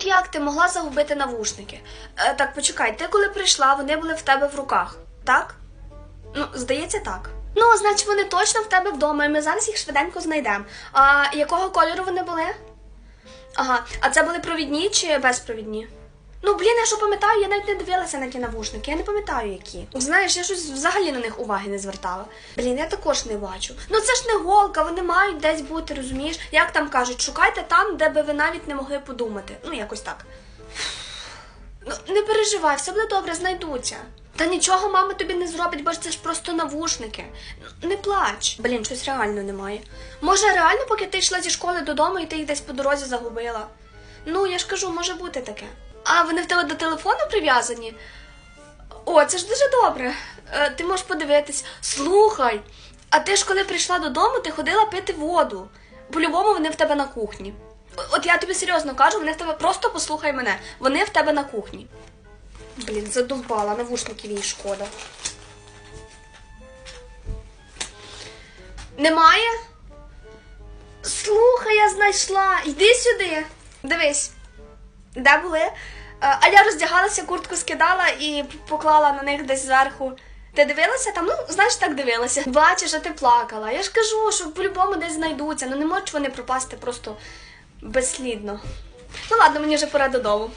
Як ти могла загубити навушники? Е, так, почекай, ти коли прийшла, вони були в тебе в руках, так? Ну, здається, так. Ну, значить, вони точно в тебе вдома, і ми зараз їх швиденько знайдемо. А якого кольору вони були? Ага, а це були провідні чи безпровідні? Ну, блін, я що пам'ятаю, я навіть не дивилася на ті навушники, я не пам'ятаю які. Знаєш, я щось взагалі на них уваги не звертала. Блін, я також не бачу. Ну це ж не голка, вони мають десь бути, розумієш? Як там кажуть, шукайте там, де би ви навіть не могли подумати. Ну, якось так. Ну, не переживай, все буде добре, знайдуться. Та нічого мама тобі не зробить, бо ж це ж просто навушники. Не плач. Блін, щось реально немає. Може, реально, поки ти йшла зі школи додому і ти їх десь по дорозі загубила? Ну, я ж кажу, може бути таке. А вони в тебе до телефону прив'язані? О, це ж дуже добре. Е, ти можеш подивитись. Слухай, а ти ж коли прийшла додому, ти ходила пити воду. По-любому вони в тебе на кухні. От я тобі серйозно кажу, вони в тебе просто послухай мене. Вони в тебе на кухні. Блін, задовбала, навушників їй шкода. Немає? Слухай, я знайшла. Йди сюди. Дивись. Де були? Е, А я роздягалася, куртку скидала і поклала на них десь зверху. Ти дивилася там? Ну, знаєш, так дивилася. Бачиш, а ти плакала. Я ж кажу, що по-любому десь знайдуться. Ну не можуть вони пропасти просто безслідно. Ну ладно, мені вже пора додому.